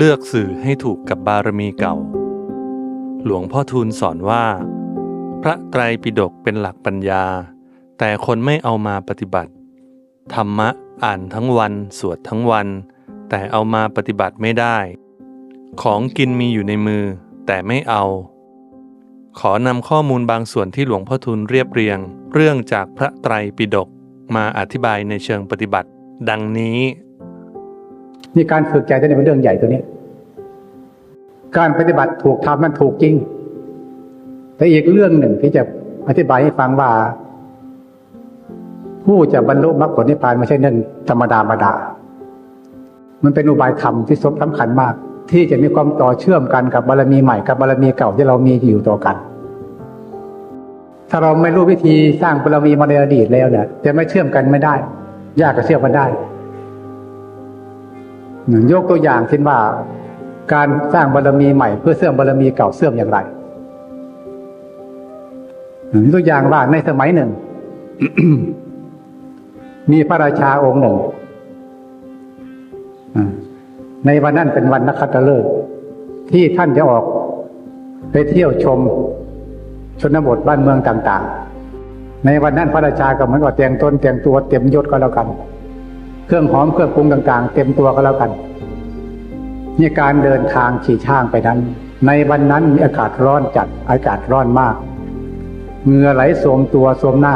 เลือกสื่อให้ถูกกับบารมีเก่า หลวงพ่อทูลสอนว่า พระไตรปิฎกเป็นหลักปัญญา แต่คนไม่เอามาปฏิบัติ ธรรมะอ่านทั้งวันสวดทั้งวัน แต่เอามาปฏิบัติไม่ได้ ของกินมีอยู่ในมือ แต่ไม่เอา ขอนำข้อมูลบางส่วนที่หลวงพ่อทูลเรียบเรียง เรื่องจากพระไตรปิฎกมาอธิบายในเชิงปฏิบัติ ดังนี้ นี่การฝึกใจตัวนี้เป็นเรื่องใหญ่ตัวนี้ การปฏิบัติถูกทำนั้นถูกจริง แต่อีกเรื่องหนึ่งที่จะอธิบายให้ฟังว่า ผู้จะบรรลุมรรคผลนิพพานไม่ใช่เรื่องธรรมดาธรรมดา มันเป็นอุบายธรรมที่สำคัญมาก ที่จะมีความต่อเชื่อมกันกับบารมีใหม่กับบารมีเก่าที่เรามีอยู่ต่อกันถ้าเราไม่รู้วิธีสร้างบารมีมาในอดีตแล้วเนี่ยจะไม่เชื่อมกันไม่ได้ ยากจะเชื่อมกันได้ ยกตัวอย่างเช่นว่าการสร้างบารมีใหม่เพื่อเสื่อมบารมีเก่าเสื่อมอย่างไรตัวอย่างว่าในสมัยหนึ่ง มีพระราชาองค์หนึ่งในวันนั้นเป็นวันนักขัตฤกษ์ที่ท่านจะออกไปเที่ยวชมชนบทบ้านเมืองต่าง ๆ ในวันนั้นพระราชาก็เหมือนกับแต่งตนแต่งตัวเต็มยศก็แล้วกัน เครื่องหอมเครื่องปรุงต่าง ๆ เต็มตัวก็แล้วกันนี่การเดินทางขี่ช่างไปนั้น ในวันนั้นมีอากาศร้อนจัดอากาศร้อนมากเหงื่อไหลโสมตัวโสมหน้า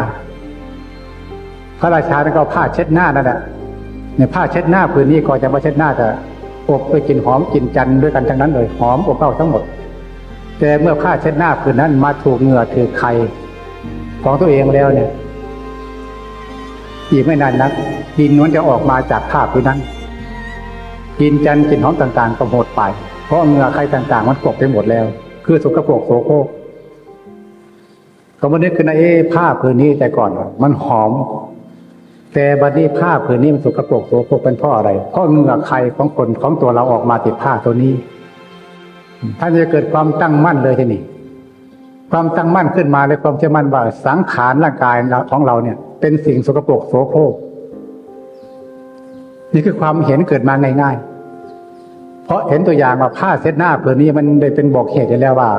พระราชาก็ผ้าเช็ดหน้านั่นแหละในผ้าเช็ดหน้าผืนนี้ก็จะมาเช็ดหน้าแต่อบไปกินหอมกินจันด้วยกันทั้งนั้นเลยหอมอบเอ้าทั้งหมด แต่เมื่อผ้าเช็ดหน้าผืนนั้นมาถูกเหงื่อถือไข่ของตัวเองแล้วเนี่ย อีกไม่นานนักดินนั้นจะออกมาจากผ้าผืนนั้นกินจันกินหอมต่างๆก็หมดไป เพราะเหงื่อใครต่างๆ มันกบไปหมดแล้ว คือสกปรกโสโครกก็มานึกขึ้นนะเอ๊ผ้าผืนนี้แต่ก่อนมันหอม แต่บัดนี้ผ้าผืนนี้มันสกปรกโสโครกเป็นเพราะอะไรเพราะเหงื่อใครของคนของตัวเราออกมาติดผ้าตัวนี้ท่านจะเกิดความตั้งมั่นเลยทีนี้ ความตั้งมั่นขึ้นมาเลยความเชื่อมั่นว่าสังขารร่างกายของเราเนี่ย เป็นสิ่งสกปรกโสโครกนี่คือความเห็นเกิดมาง่ายๆ เพราะเห็นตัวอย่างว่าผ้าเช็ดหน้าเผืนนี้มันได้เป็นบอกเหตุแล้วว่า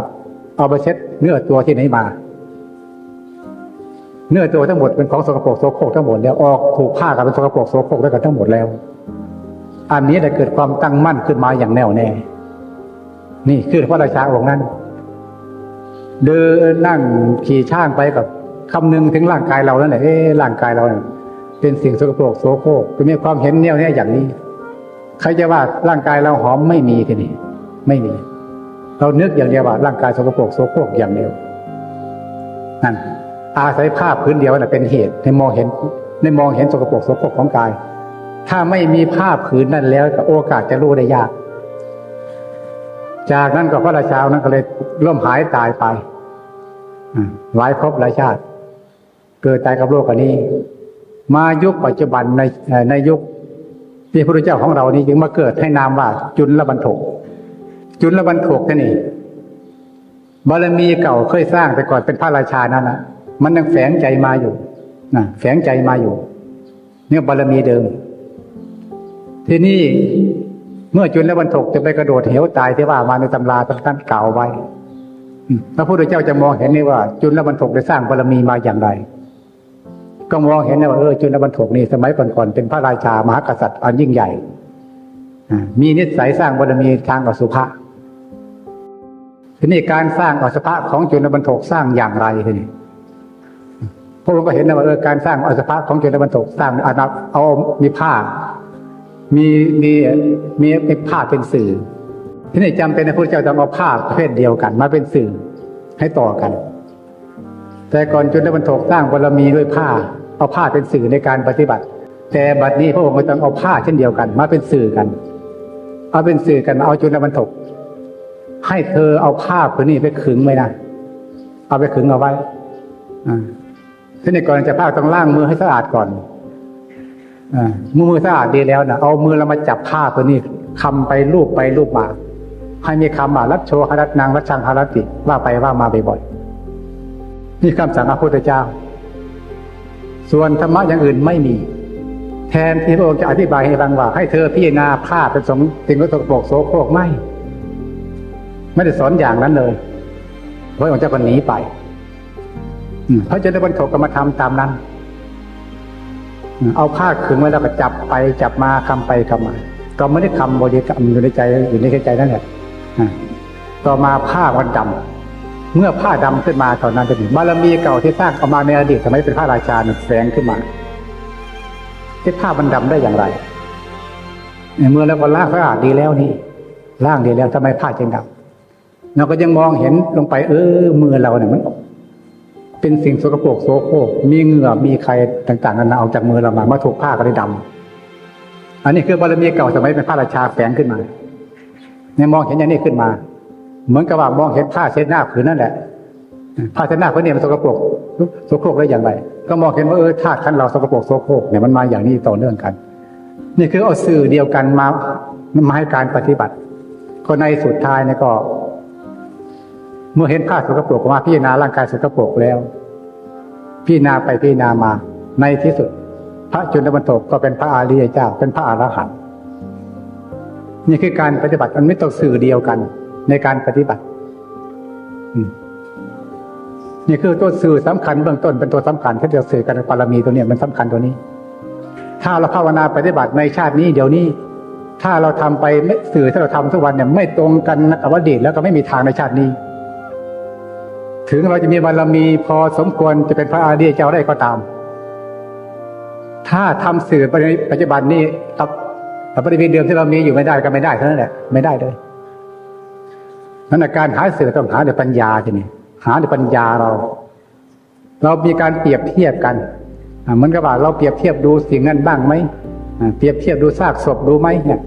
เอาไปเช็ดเนื้อตัวที่ไหนมา เนื้อตัวทั้งหมดเป็นของสกปรกโสโครกทั้งหมดแล้วออกถูกผ้ากับเป็นสกปรกโสโครกด้วยกันทั้งหมดแล้ว อันนี้ได้เกิดความตั้งมั่นขึ้นมาอย่างแน่วแน่ นี่คือพระราชาองค์นั้น เดินนั่งขี่ช่างไปกับคำนึงถึงร่างกายเราแล้วเนี่ยเอ๊ะร่างกายเราเนี่ยเป็นสิ่งสกปรกโสโครกจะมีความเห็นแน่วแน่อย่างนี้ ใครจะว่าร่างกายเราหอมไม่มีทีนี้ไม่มี เรานึกอย่างเดียวว่าร่างกายสกปรกโสโครกอย่างเดียวนั่นอาศัยภาพพื้นเดียวน่ะเป็นเหตุในมองเห็นในมองเห็นสกปรกโสโครกของกาย ถ้าไม่มีภาพผืนนั้นแล้วก็โอกาสจะรู้ได้ยาก จากนั้นก็พระราชานั้นก็เลยล่มหายตายไป หลายภพหลายชาติ เกิดตายกับโลกอันนี้ มายุคปัจจุบันในในยุคที่พระพุทธเจ้าของเรานี้จึงมาเกิดให้นามว่าจุลบรรทกจุลบรรทกนี่บารมีเก่าเคยสร้างแต่ก่อนเป็นพระราชานั่นนะมันยังแฝงใจมาอยู่นะแฝงใจมาอยู่ เนี่ยบารมีเดิม ที่นี่เมื่อจุลบรรทกจะไปกระโดดเหวตายที่ว่ามาในตำราท่านเก่าไว้ พระพุทธเจ้าจะมองเห็นนี่ว่า จุลบรรทกได้สร้างบารมีมาอย่างไร ก็มองเห็นว่าเออจุลบรรทกนี่สมัยก่อนๆเป็นพระราชามหากษัตริย์อันยิ่งใหญ่มีนิสัยสร้างบารมีทางอสุภะทีนี้การสร้างอสุภะของจุลบรรทกสร้างอย่างไรทีนี้พระองค์ก็เห็นนะว่าเออการสร้างอสุภะของจุลบรรทกสร้างอนับเอามีผ้า มีมีมีผ้าเป็นสื่อ ที่นี่จำเป็นนะพระเจ้าต้องเอาผ้าประเภทเดียวกัน มาเป็นสื่อให้ต่อกัน แต่ก่อนจุลบรรทกสร้างบารมีด้วยผ้า เอาผ้าเป็นสื่อในการปฏิบัติ แต่บัดนี้พระองค์ก็ต้องเอาผ้าเช่นเดียวกัน มาเป็นสื่อกัน เอาเป็นสื่อกันเอาจุลบรรทกให้เธอเอาผ้าผืนนี้ไปขึงไว้นะเอาไปขึงเอาไว้ที่นี่ก่อนจะผ้าต้องล้างมือให้สะอาดก่อนมือมือสะอาดดีแล้วนะเอามือเรามาจับผ้าตัวนี้คำไปรูปไปรูปมา ให้มีคำว่ารัชโชหรัตนางรัชชังหรัติว่าไปว่ามาบ่อยๆนี่คำสั่งพระพุทธเจ้า ส่วนธรรมะอย่างอื่นไม่มี แทนที่พระองค์จะอธิบายให้ฟังว่า ให้เธอพิจารณาผ้าเป็นสงสิ่งสกปรกโสโครกไม่ไม่ได้สอนอย่างนั้นเลยพระองค์เจ้าก็หนีไปอืมพระเจ้าได้บรรทกกรรมธรรมตามนั้น เอาผ้าขึงไว้แล้วก็จับไปจับมาคำไปคำมา ก็ไม่ได้คำบริกรรมอยู่ในใจอยู่ในใจนั่นแหละ ต่อมาผ้ามันดำเมื่อผ้าดำขึ้นมาตอนนั้นเป็นบารมีเก่าที่สร้างเอามาในอดีตสมัยเป็นพระราชาหนึ่งแสงขึ้นมาที่ผ้ามันดำได้อย่างไรในเมื่อเราก็ล้างสะอาดดีแล้วนี่ล้างดีแล้วทำไมผ้าจึงดำเราก็ยังมองเห็นลงไป เออมือเราเนี่ยมันเป็นสิ่งสกปรกโสโครกมีเหงื่อมีใครต่างๆนานาออกจากมือเรามามาถูกผ้าก็ได้ดำอันนี้คือบารมีเก่าสมัยเป็นพระราชาแฝงขึ้นมา เนี่ยมองเห็นอย่างนี้ขึ้นมา เหมือนกับว่ามองเห็นผ้าเช็ดหน้าผืนนั่นแหละผ้าเช็ดหน้าผืนเนี่ยมันสกปรกโสโครกได้อย่างไร ก็มองเห็นว่าเออธาตุขันเราสกปรกโสโครกเนี่ยมันมาอย่างนี้ต่อเนื่องกัน นี่คือเอาสื่อเดียวกันมามาให้การปฏิบัติ ก็ในสุดท้ายเนี่ยก็ เมื่อเห็นผ้าสกปรกมาพิจารณาร่างกายสกปรกแล้วพิจารณาไปพิจารณามาในที่สุด พระจุลบรรทกก็เป็นพระอาริยเจ้า เป็นพระอรหันต์ นี่คือการปฏิบัติมันไม่ต้องสื่อเดียวกัน ในการปฏิบัตินี่คือตัวสื่อสำคัญเบื้องต้นเป็นตัวสำคัญที่จะสื่อกันปารมีตัวเนี้ยมันสำคัญตัวนี้ ถ้าเราภาวนาปฏิบัติในชาตินี้เดี๋ยวนี้ ถ้าเราทำไปไม่สื่อที่เราทำทุกวันเนี่ย ไม่ตรงกันกับอดีตแล้วก็ไม่มีทางในชาตินี้ ถึงเราจะมีบารมีพอสมควรจะเป็นพระอาริยเจ้าได้ก็ตาม ถ้าทำสื่อในปัจจุบันนี้ กับกับปฏิบัติเดิมที่เรามีอยู่ไม่ได้ก็ไม่ได้เท่านั้นแหละไม่ได้เลยนั่นนะการหาสื่อต้องหาด้วยปัญญาทีนี้หาด้วยปัญญาเรา เรามีการเปรียบเทียบกันเหมือนกับว่าเราเปรียบเทียบดูสิ่งนั้นบ้างไหมเปรียบเทียบดูซากศพดูไหมเนี่ย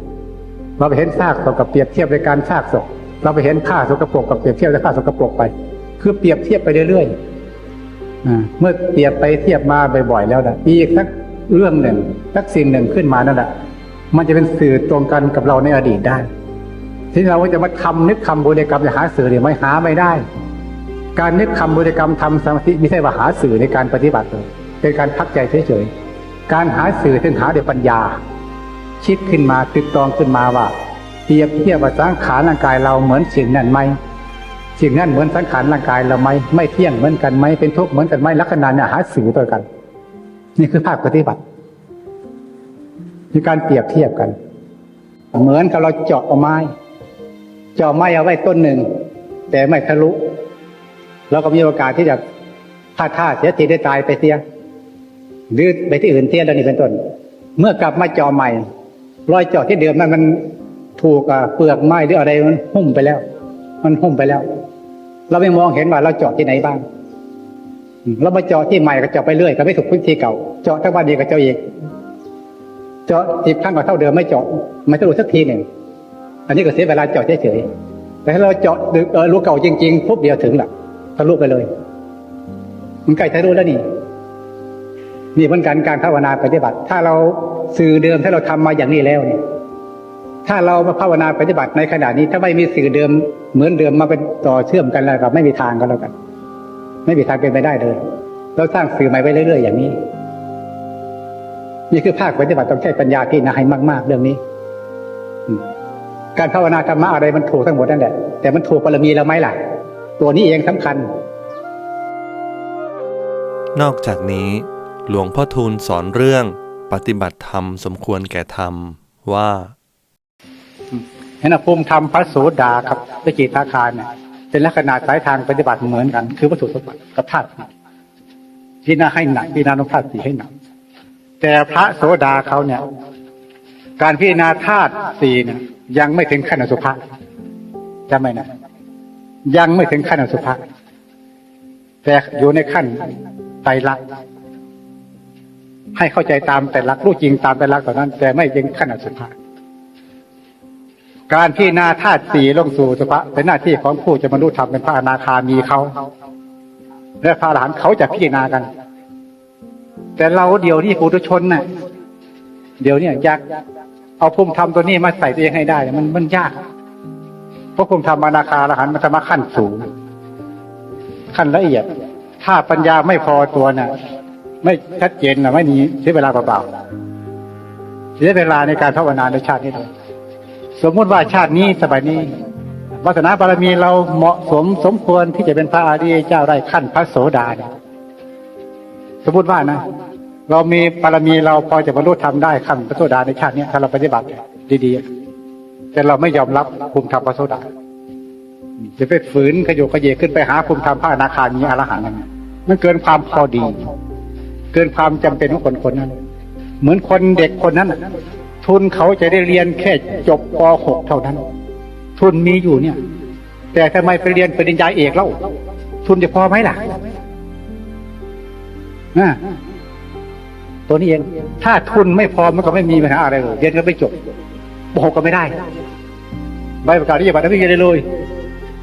เราไปเห็นซากศพกับเปรียบเทียบในการซากศพเราไปเห็นผ้าสกปรกกับเปรียบเทียบในผ้าสกปรกไป คือเปรียบเทียบไปเรื่อยๆเมื่อเปรียบไปเทียบมาบ่อยๆแล้วนะอีกสักเรื่องหนึ่งสักสิ่งหนึ่งขึ้นมานั่นแหละ มันจะเป็นสื่อตรงกันกับเราในอดีตได้ที่เราจะมาทำนึกคำบริกรรมจะหาสื่อเนี่ยไม่หาไม่ได้ การนึกคำบริกรรมทำสมาธิไม่ใช่ว่าหาสื่อในการปฏิบัติเลยเป็นการพักใจเฉยๆการหาสื่อถึงหาด้วยปัญญา คิดขึ้นมาตึกตองขึ้นมาว่าเปรียบเทียบว่าสังขารร่างกายเราเหมือนสิ่งนั้นไหมสิ่งนั้นเหมือนสังขารร่างกายเราไหมไม่เที่ยงเหมือนกันไหมเป็นทุกข์เหมือนกันไหมลักษณะเนี่ยหาสื่อตัวกัน นี่คือภาคปฏิบัติ มีการเปรียบเทียบกัน เหมือนกับเราเจาะเอาไม้ เจาะไม้เอาไว้ต้นหนึ่ง แต่ไม่ทะลุเราก็มีโอกาสที่จะพลาดท่าเสียทีได้ตายไปเสียหรือไปที่อื่นเสียแล้วนี่เป็นต้น เมื่อกลับมาเจาะใหม่ รอยเจาะที่เดิมนั้นมันถูกเปลือกไม้หรืออะไรมันหุ้มไปแล้ว มันหุ้มไปแล้ว เราไม่มองเห็นว่าเราเจาะที่ไหนบ้างเรามาเจาะที่ใหม่ก็เจาะไปเรื่อยก็ไม่ถูกพื้นที่เก่า เจาะทั้งวันดีก็เจาะอีก เจาะสิบครั้งก็เท่าเดิมไม่เจาะไม่ทะลุสักทีหนึ่งอันนี้ก็เสียเวลาเจาะเฉยๆแต่ถ้าเราเจาะดึกเออรูเก่าจริงๆปุ๊บเดียวถึงหละทะลุไปเลย มันใกล้ทะลุแล้วนี่นี่เหมือนกันการภาวนาปฏิบัติ ถ้าเราสื่อเดิมถ้าเราทำมาอย่างนี้แล้วเนี่ย ถ้าเรามาภาวนาปฏิบัติในขณะนี้ ถ้าไม่มีสื่อเดิมเหมือนเดิมมาเป็นต่อเชื่อมกันแล้วก็ไม่มีทางก็แล้วกัน ไม่มีทางเป็นไปได้เลย เราสร้างสื่อใหม่ไปเรื่อยๆอย่างนี้ นี่คือภาคปฏิบัติต้องใช้ปัญญาที่นาให้มาก ๆ เรื่องนี้อืมการภาวนาธรรมะอะไรมันถูกทั้งหมดนั่นแหละแต่มันถูกบารมีเราไหมล่ะ ตัวนี้เองสำคัญ นอกจากนี้ หลวงพ่อทูลสอนเรื่องปฏิบัติธรรมสมควรแก่ธรรมว่าเห็นไหมภูมิธรรมพระโสดากับพระจิตาคารเนี่ยเป็นลักษณะสายทางปฏิบัติเหมือนกัน คือวัตถุสมบัติกับธาตุสี่พิจารณาให้หนักพิจารณาลงธาตุสี่ให้หนัก แต่พระโสดาเขาเนี่ย การพิจารณาธาตุสี่เนี่ย ยังไม่ถึงขั้นอสุภะจำไหมนะยังไม่ถึงขั้นอสุภะแต่อยู่ในขั้นไตรลักษณ์ให้เข้าใจตามแต่ลักรู้จริงตามแต่ลักษณ์ตอนนั้น แต่ไม่ถึงขั้นอสุภะการพิจารณาธาตุสี่ลงสู่สุภะเป็นหน้าที่ของผู้จะบรรลุธรรมเป็นพระอนาคามีเขาและพระอรหันต์เขาจะพิจารณากัน แต่เราเดียวนี้ปุถุชนน่ะ เดี๋ยวเนี้อยากเอาภูมิธรรมตัวนี้มาใส่ตัวเองให้ได้ มันมันยาก เพราะภูมิธรรมอนาคาอรหันมันจะมาขั้นสูง ขั้นละเอียด ถ้าปัญญาไม่พอตัวน่ะ ไม่ชัดเจนน่ะ ไม่มีเสียเวลาเปล่าๆเสียเวลาในการภาวนาในชาตินี้เลยสมมติว่าชาตินี้สมัยนี้วาสนาบารมีเราเหมาะสมสมควรที่จะเป็นพระอริยเจ้าได้ขั้นพระโสดาเนี่ย สมมติว่านะเรามีบารมีเราพอจะบรรลุธรรมได้ขั้นพระโสดาในชาตินี้ถ้าเราปฏิบัติดีๆ แต่เราไม่ยอมรับภูมิธรรมพระโสดาจะไปฝืนขยโยกขยเยขึ้นไปหาภูมิธรรมพระอนาคามีอรหันต์นั่นมันเกินความพอดี เกินความจำเป็นของคนคนนั้น เหมือนคนเด็กคนนั้น ทุนเขาจะได้เรียนแค่จบป .6 เท่านั้น ทุนมีอยู่เนี่ย แต่ทำไมไปเรียนปริญญาเอกเล่าทุนจะพอไหมล่ะ นะตัวนี้เอง ถ้าทุนไม่พอมันก็ไม่มีปัญหาอะไรเลยเรียนก็ไม่จบป .6 ก็ไม่ได้ใบประกาศนียบัตรไม่มีเลยเลย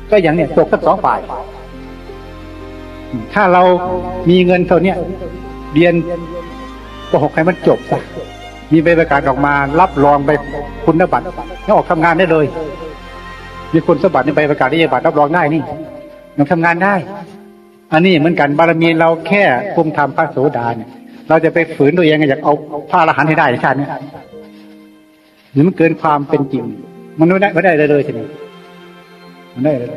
ก็อย่างเนี้ยตกทั้งสองฝ่าย ถ้าเรามีเงินเท่านี้เรียนป .6 ให้มันจบซะมีใบประกาศออกมา รับรองใบคุณบัตรแล้วออกทำงานได้เลย มีคุณสมบัติในใบประกาศนียบัตรรับรองได้นี่ยังทำงานได้ อันนี้เหมือนกันบารมีเราแค่ภูมิธรรมพระโสดาเนี่ย เราจะไปฝืนตัวเองอยากเอาพระอรหันต์ให้ได้ในชาตินี้นี่มันเกินความเป็นจริง มันไม่ได้ไม่ได้เลยเลยทีนี้มันได้เลย